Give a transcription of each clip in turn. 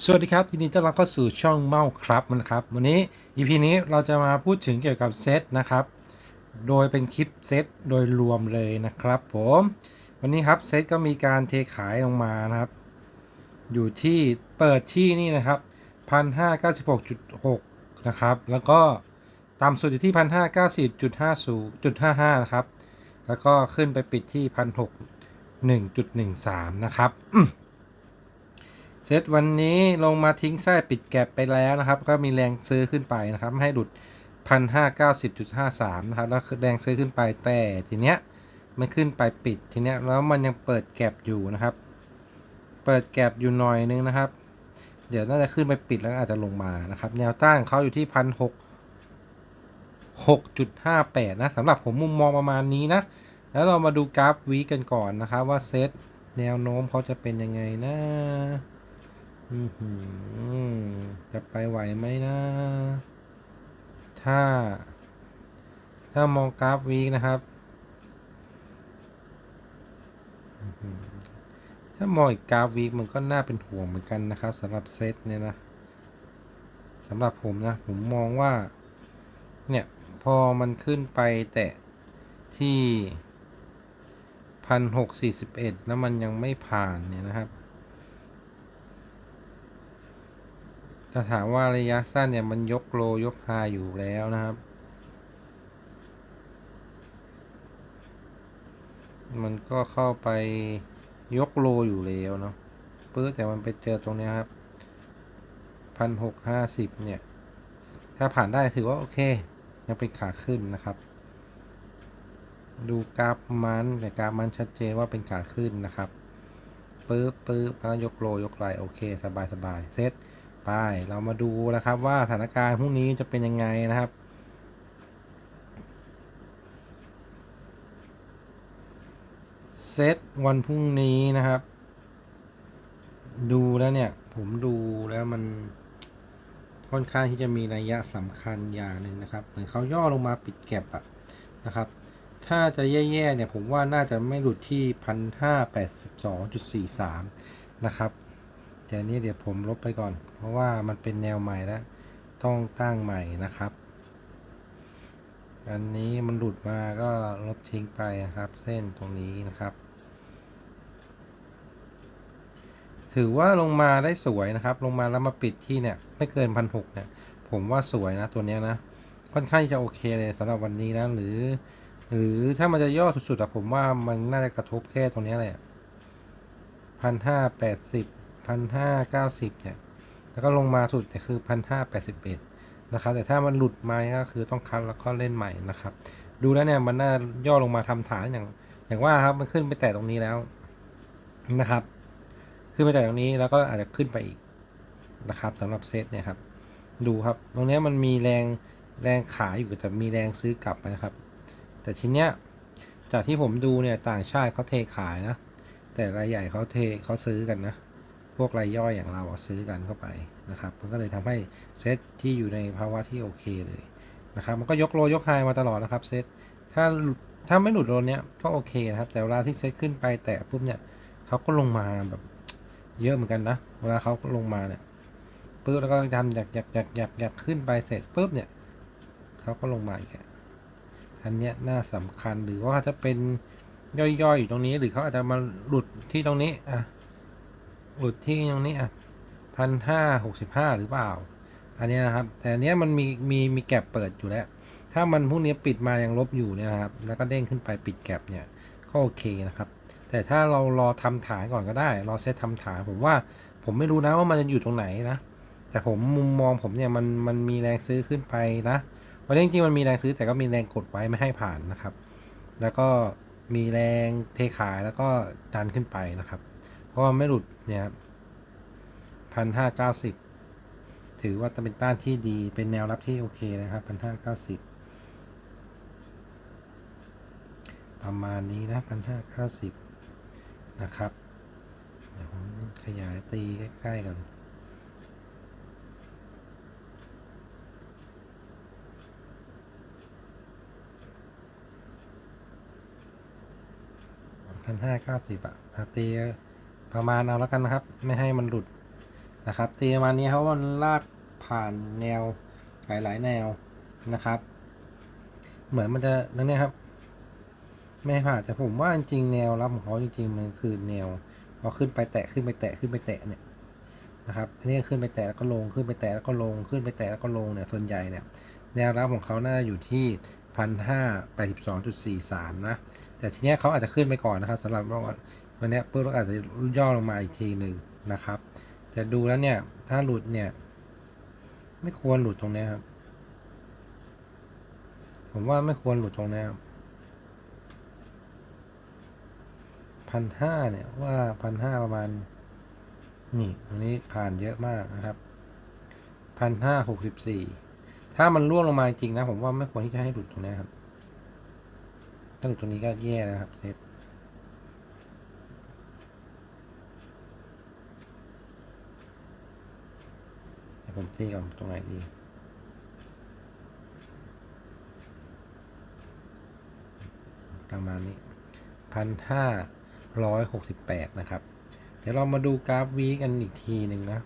สวัสดีครับยินดีต้อนรับเข้าสู่ช่องเมาครับนะครับ วันนี้ EP นี้เราจะมาพูดถึงเกี่ยวกับเซตนะครับ โดยเป็นคลิปเซตโดยรวมเลยนะครับ ผม วันนี้ครับเซตก็มีการเทขายลงมานะครับ อยู่ที่เปิดที่นี่นะครับ1,596.6นะครับ แล้วก็ต่ำสุดอยู่ที่1,590.50.55นะครับ แล้วก็ขึ้นไปปิดที่1,601.13นะครับ เซตวันนี้ลงมาทิ้งไส้ปิดแก็บไปแล้วนะครับ ก็มีแรงซื้อขึ้นไปนะครับ ให้หลุด 1,590.53 นะครับ แล้วแรงซื้อขึ้นไปแต่ทีเนี้ยมันขึ้นไปปิดทีเนี้ยแล้วมันยังเปิดแก็บอยู่นะครับ เปิดแก็บอยู่หน่อยนึงนะครับ เดี๋ยวน่าจะขึ้นไปปิดแล้วอาจจะลงมานะครับ แนวต้านเขาอยู่ที่พันหกหกจุดห้าแปดนะสำหรับผมมุมมองประมาณนี้นะ แล้วเรามาดูกราฟวีกันก่อนนะครับว่าเซตแนวโน้มเขาจะเป็นยังไงนะ จะไปไหวไหมนะ ถ้า ถ้ามองกราฟวีคนะครับ ถ้ามองอีกกราฟวีคมันก็น่าเป็นห่วงเหมือนกันนะครับสำหรับเซตเนี่ยนะสำหรับผมนะ ผมมองว่า เนี่ย พอมันขึ้นไปแตะที่พันหกสี่สิบเอ็ดแล้วมันยังไม่ผ่านเนี่ยนะครับ ถ้าถามว่าระยะสั้นเนี่ยมันยกโลยกไฮอยู่แล้วนะครับ มันก็เข้าไปยกโลอยู่แล้วเนาะปื้อแต่มันไปเจอตรงนี้ครับพันหกห้าสิบเนี่ย ถ้าผ่านได้ถือว่าโอเค ยังเป็นขาขึ้นนะครับ ดูกราฟมันแต่กราฟมันชัดเจนว่าเป็นขาขึ้นนะครับปื๊บปื๊บแล้วยกโลยกไหลโอเค สบายสบายเซต ไป เรามาดูนะครับว่าสถานการณ์พรุ่งนี้จะเป็นยังไงนะครับเซตวันพรุ่งนี้นะครับ ดูแล้วเนี่ย ผมดูแล้วมันค่อนข้างที่จะมีนัยยะสำคัญอย่างหนึ่งนะครับ เหมือนเขาย่อลงมาปิดแก็บอะนะครับ ถ้าจะแย่ๆเนี่ยผมว่าน่าจะไม่หลุดที่พันห้าแปดสิบสองจุดสี่สามนะครับ แต่นี้เดี๋ยวผมลบไปก่อน เพราะว่ามันเป็นแนวใหม่แล้ว ต้องตั้งใหม่นะครับ อันนี้มันหลุดมาก็ลบทิ้งไปนะครับ เส้นตรงนี้นะครับ ถือว่าลงมาได้สวยนะครับ ลงมาแล้วมาปิดที่เนี่ยไม่เกินพันหกเนี่ย ผมว่าสวยนะตัวเนี้ยนะค่อนข้างจะโอเคเลยสำหรับวันนี้นะหรือ หรือถ้ามันจะย่อสุดๆอะผมว่ามันน่าจะกระทบแค่ตรงเนี้ยแหละพันห้าแปดสิบ พันห้าเก้าสิบเนี่ย แล้วก็ลงมาสุดเนี่ยคือพันห้าแปดสิบเอ็ดนะครับ แต่ถ้ามันหลุดมาก็คือต้องคัดแล้วก็เล่นใหม่นะครับ ดูแล้วเนี่ยมันน่าย่อลงมาทำฐานอย่าง อย่างว่าครับมันขึ้นไปแตะตรงนี้แล้วนะครับ ขึ้นไปแตะตรงนี้แล้วก็อาจจะขึ้นไปอีกนะครับสำหรับเซตเนี่ยครับ ดูครับ ตรงนี้มันมีแรงแรงขายอยู่แต่มีแรงซื้อกลับนะครับ แต่ทีเนี้ยจากที่ผมดูเนี่ยต่างชาติเขาเทขายนะ แต่รายใหญ่เขาเทเขาซื้อกันนะ พวกรายย่อยอย่างเราซื้อกันเข้าไปนะครับมันก็เลยทำให้เซตที่อยู่ในภาวะที่โอเคเลยนะครับมันก็ยกโลยกไฮมาตลอดนะครับเซตถ้าถ้าไม่หลุดโลเนี้ยก็โอเคนะครับ แต่เวลาที่เซตขึ้นไปแตะปุ๊บเนี่ยเขาก็ลงมาแบบเยอะเหมือนกันนะเวลาเขาลงมาเนี่ยปุ๊บแล้วก็ทำอยากอยากอยากอยากอยากขึ้นไปเสร็จปุ๊บเนี่ยเขาก็ลงมาอีกอะอันเนี้ยน่าสำคัญหรือว่าจะเป็นย่อยๆอยู่ตรงนี้หรือเขาอาจจะมาหลุดที่ตรงนี้อะ หลุดที่ตรงนี้อะพันห้าหกสิบห้าหรือเปล่า อันนี้นะครับ แต่อันนี้มันมีมีมีแก็บเปิดอยู่แล้ว ถ้ามันพวกนี้ปิดมายังลบอยู่เนี่ยนะครับ แล้วก็เด้งขึ้นไปปิดแก็บเนี่ยก็โอเคนะครับ แต่ถ้าเรารอทำฐานก่อนก็ได้ รอเซตทำฐานผมว่าผมไม่รู้นะว่ามันจะอยู่ตรงไหนนะ แต่ผมมุมมองผมเนี่ยมันมันมีแรงซื้อขึ้นไปนะวันนี้จริงมันมีแรงซื้อแต่ก็มีแรงกดไว้ไม่ให้ผ่านนะครับ แล้วก็มีแรงเทขายแล้วก็ดันขึ้นไปนะครับ เพราะไม่หลุดเนี่ยพันห้าเก้าสิบถือว่าจะเป็นต้านที่ดีเป็นแนวรับที่โอเคนะครับพันห้าเก้าสิบประมาณนี้นะพันห้าเก้าสิบนะครับเดี๋ยวผมขยายตีใกล้ๆกันพันห้าเก้าสิบอะอะตี ประมาณเอาแล้วกันนะครับ ไม่ให้มันหลุดนะครับ ตีประมาณนี้เพราะว่ามันลากผ่านแนวหลายๆแนวนะครับ เหมือนมันจะนั่นเนี่ยครับไม่ผ่านแต่ผมว่าจริงแนวรับของเขาจริงๆมันคือแนวพอขึ้นไปแตะขึ้นไปแตะขึ้นไปแตะเนี่ยนะครับอันนี้ขึ้นไปแตะแล้วก็ลงขึ้นไปแตะแล้วก็ลงขึ้นไปแตะแล้วก็ลงเนี่ยส่วนใหญ่เนี่ยแนวรับของเขาน่าอยู่ที่พันห้าแปดสิบสองจุดสี่สามนะแต่ทีเนี้ยเขาอาจจะขึ้นไปก่อนนะครับสำหรับ วันนี้ปุ๊บแล้วอาจจะย่อลงมาอีกทีหนึ่งนะครับ แต่ดูแล้วเนี่ย ถ้าหลุดเนี่ย ไม่ควรหลุดตรงนี้ครับ ผมว่าไม่ควรหลุดตรงนี้ครับพันห้าเนี่ยว่าพันห้าประมาณ นี่ตรงนี้ผ่านเยอะมากนะครับพันห้าหกสิบสี่ถ้ามันร่วงลงมาจริงนะ ผมว่าไม่ควรที่จะให้หลุดตรงนี้ครับ ถ้าหลุดตรงนี้ก็แย่แล้วครับเซตเดี๋ยว ผมตีก่อนตรงไหนดีประมาณนี้พันห้าร้อยหกสิบแปดนะครับ เดี๋ยวเรามาดูกราฟวีคกันอีกทีหนึ่งนะ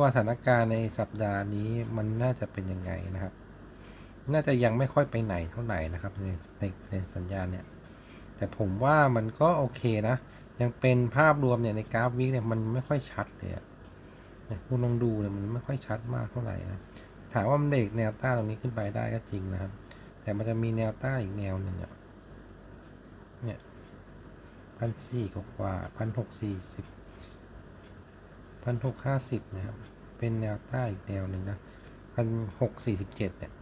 ว่าสถานการณ์ในสัปดาห์นี้มันน่าจะเป็นยังไงนะครับ น่าจะยังไม่ค่อยไปไหนเท่าไหร่นะครับในในในสัญญาณเนี่ย แต่ผมว่ามันก็โอเคนะ ยังเป็นภาพรวมเนี่ยในกราฟวีคเนี่ยมันไม่ค่อยชัดเลยอะเนี่ย คุณลองดูเนี่ยมันไม่ค่อยชัดมากเท่าไหร่นะ ถามว่ามันเด็กแนวต้านตรงนี้ขึ้นไปได้ก็จริงนะครับ แต่มันจะมีแนวต้านอีกแนวหนึ่งอะเนี่ยพันสี่กว่าพันหกสี่สิบพันหกห้าสิบนะครับ เป็นแนวต้อีกแนวหนึ่งนะพันหกสี่สิบเจ็ดเนี่ย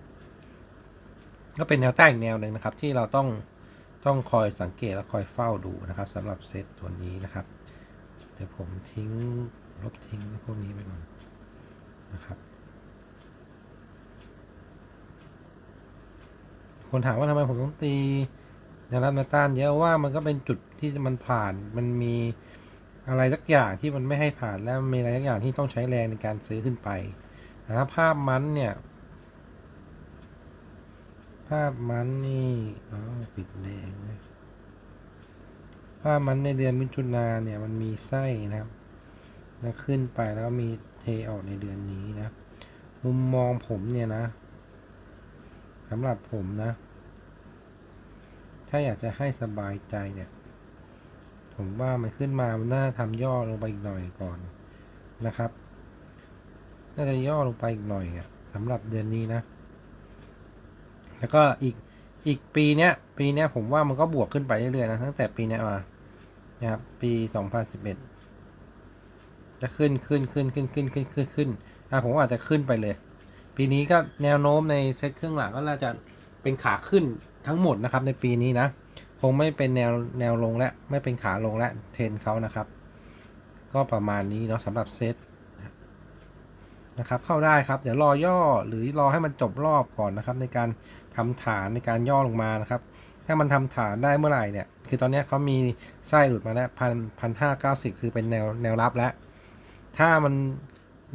ก็เป็นแนวต้อีกแนวหนึ่งนะครับ ที่เราต้องต้องคอยสังเกตและคอยเฝ้าดูนะครับสำหรับเซตตัวนี้นะครับ เดี๋ยวผมทิ้ง ลบทิ้งพวกนี้ไปก่อนนะครับ คนถามว่าทำไมผมต้องตีแนวรับแนวต้านเยอะว่ามันก็เป็นจุดที่มันผ่านมันมีอะไรสักอย่างที่มันไม่ให้ผ่านแล้วมีอะไรสักอย่างที่ต้องใช้แรงในการซื้อขึ้นไปนะภาพมันเนี่ย ภาพมันนี่อ๋อปิดแดงภาพมันในเดือนมิถุนาเนี่ยมันมีไส้นะครับ แล้วขึ้นไปแล้วก็มีเทออกในเดือนนี้นะ มุมมองผมเนี่ยนะสำหรับผมนะ ถ้าอยากจะให้สบายใจเนี่ย ผมว่ามันขึ้นมา มันน่าทำย่อลงไปอีกหน่อยก่อนนะครับ น่าจะย่อลงไปอีกหน่อยอะสำหรับเดือนนี้นะ แล้วก็อีกอีกปีเนี้ย ปีเนี้ยผมว่ามันก็บวกขึ้นไปเรื่อยๆนะ ตั้งแต่ปีเนี้ยมา นะครับ ปี 2011 จะขึ้นขึ้นขึ้นขึ้นขึ้นขึ้นขึ้นขึ้นอะผมอาจจะขึ้นไปเลย ปีนี้ก็แนวโน้มในเซ็ตครึ่องหลังก็น่าจะเป็นขาขึ้นทั้งหมดนะครับในปีนี้นะ คงไม่เป็นแนวแนวลงและไม่เป็นขาลงและเทรนเขานะครับ ก็ประมาณนี้เนาะสำหรับเซตนะครับเข้าได้ครับ เดี๋ยวรอย่อหรือรอให้มันจบรอบก่อนนะครับ ในการทำฐานในการย่อลงมานะครับ ถ้ามันทำฐานได้เมื่อไหร่เนี่ย คือตอนนี้เขามีไส้หลุดมาแล้วพันพันห้าเก้าสิบคือเป็นแนวแนวรับแล้ว ถ้ามัน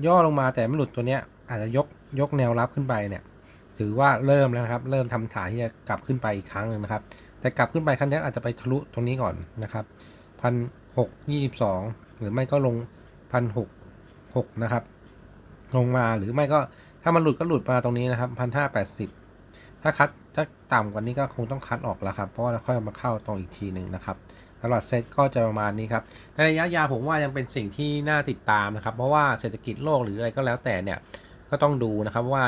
ย่อลงมาแต่ไม่หลุดตัวเนี้ย อาจจะยกยกแนวรับขึ้นไปเนี่ย ถือว่าเริ่มแล้วนะครับ เริ่มทำฐานที่จะกลับขึ้นไปอีกครั้งหนึ่งนะครับ แต่กลับขึ้นไปครั้งนี้อาจจะไปทะลุตรงนี้ก่อนนะครับพันหกยี่สิบสองหรือไม่ก็ลงพันหกหกนะครับ ลงมาหรือไม่ก็ถ้ามันหลุดก็หลุดมาตรงนี้นะครับพันห้าแปดสิบถ้าคัดถ้าต่ำกว่านี้ก็คงต้องคัดออกแล้วครับ เพราะว่าค่อยมาเข้าตรงอีกทีหนึ่งนะครับ ตลาดเซตก็จะประมาณนี้ครับ ในระยะยาวผมว่ายังเป็นสิ่งที่น่าติดตามนะครับ เพราะว่าเศรษฐกิจโลกหรืออะไรก็แล้วแต่เนี่ย ก็ต้องดูนะครับว่า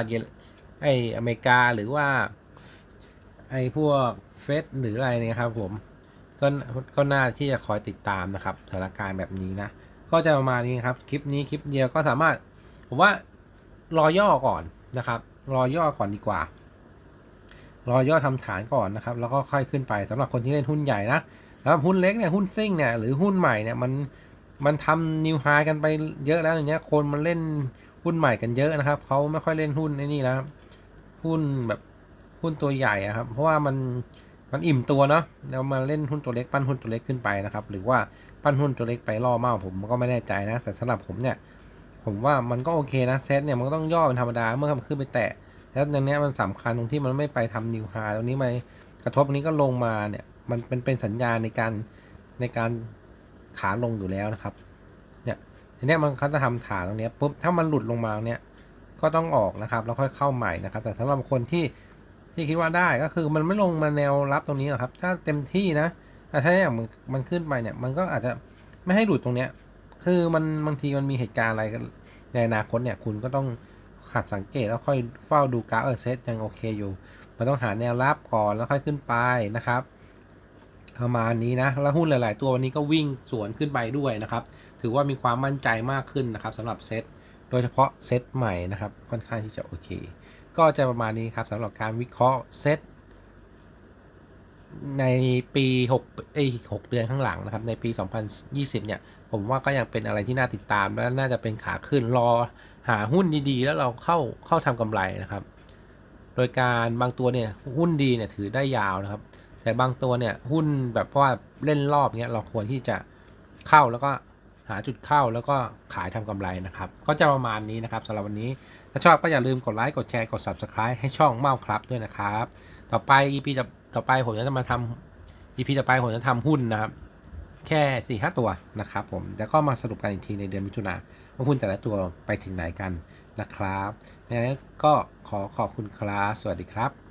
ไออเมริกาหรือว่าไอพวกเฟสหรืออะไรเนี่ยครับผมก็ก็น่าที่จะคอยติดตามนะครับสถานการณ์แบบนี้นะ ก็จะประมาณนี้ครับ คลิปนี้คลิปเดียวก็สามารถ ผมว่ารอย่อก่อนนะครับ รอย่อก่อนดีกว่า รอย่อทำฐานก่อนนะครับ แล้วก็ค่อยขึ้นไปสำหรับคนที่เล่นหุ้นใหญ่นะ สำหรับหุ้นเล็กเนี่ยหุ้นซิ่งเนี่ยหรือหุ้นใหม่เนี่ยมันมันทำนิวไฮกันไปเยอะแล้วอย่างเงี้ยคนมันเล่นหุ้นใหม่กันเยอะนะครับเขาไม่ค่อยเล่นหุ้นในนี่แล้วหุ้นแบบหุ้นตัวใหญ่อะครับ เพราะว่ามันมันอิ่มตัวเนาะแล้วมาเล่นหุ้นตัวเล็กปั้นหุ้นตัวเล็กขึ้นไปนะครับ หรือว่าปั้นหุ้นตัวเล็กไปล่อเมาผมก็ไม่แน่ใจนะ แต่สำหรับผมเนี่ย ผมว่ามันก็โอเคนะเซตเนี่ยมันก็ต้องย่อเป็นธรรมดาเมื่อมันขึ้นไปแตะแล้วอย่างเนี้ยมันสำคัญตรงที่มันไม่ไปทำนิวไฮตรงนี้ไปกระทบนี้ก็ลงมาเนี่ย มันเป็นเป็นสัญญาณในการในการขาลงอยู่แล้วนะครับ เนี่ยทีเนี้ยมันเขาจะทำฐานตรงเนี้ยปุ๊บถ้ามันหลุดลงมาเนี้ยก็ต้องออกนะครับแล้วค่อยเข้าใหม่นะครับ แต่สำหรับคนที่ที่คิดว่าได้ก็คือมันไม่ลงมาแนวรับตรงนี้หรอกครับ ถ้าเต็มที่นะแต่ถ้าอย่างมันขึ้นไปเนี่ย มันก็อาจจะไม่ให้หลุดตรงเนี้ย คือมันบางทีมันมีเหตุการณ์อะไรในอนาคตเนี่ย คุณก็ต้องหัดสังเกตแล้วค่อยเฝ้าดูกราฟเออเซตยังโอเคอยู่ มันต้องหาแนวรับก่อนแล้วค่อยขึ้นไปนะครับ ประมาณนี้นะ แล้วหุ้นหลาย ๆ ตัววันนี้ก็วิ่งสวนขึ้นไปด้วยนะครับ ถือว่ามีความมั่นใจมากขึ้นนะครับสำหรับเซต โดยเฉพาะเซตใหม่นะครับ ค่อนข้างที่จะโอเค ก็จะประมาณนี้ครับสำหรับการวิเคราะห์เซตในปี6เอ้ย6เดือนข้างหลังนะครับ ในปี 2020 เนี่ย ผมว่าก็ยังเป็นอะไรที่น่าติดตามและน่าจะเป็นขาขึ้นรอหาหุ้นดีๆ แล้วเราเข้าเข้าทำกำไรนะครับ โดยการบางตัวเนี่ยหุ้นดีเนี่ยถือได้ยาวนะครับ แต่บางตัวเนี่ยหุ้นแบบเพราะว่าเล่นรอบเนี้ยเราควรที่จะเข้าแล้วก็หาจุดเข้าแล้วก็ขายทำกำไรนะครับ ก็จะประมาณนี้นะครับสำหรับวันนี้ ถ้าชอบก็อย่าลืมกดไลค์กดแชร์กด subscribe ให้ช่องเมาครับด้วยนะครับ ต่อไป EP จะต่อไปผมจะมาทำ EP ต่อไปผมจะทำหุ้นนะครับ แค่4ี่ห้าตัวนะครับผมแล้วก็มาสรุปกันอีกทีในเดือนมิถุนาว่าหุ้นแต่ละตัวไปถึงไหนกันนะครับงั้นก็ขอขอบคุณครับ สวัสดีครับ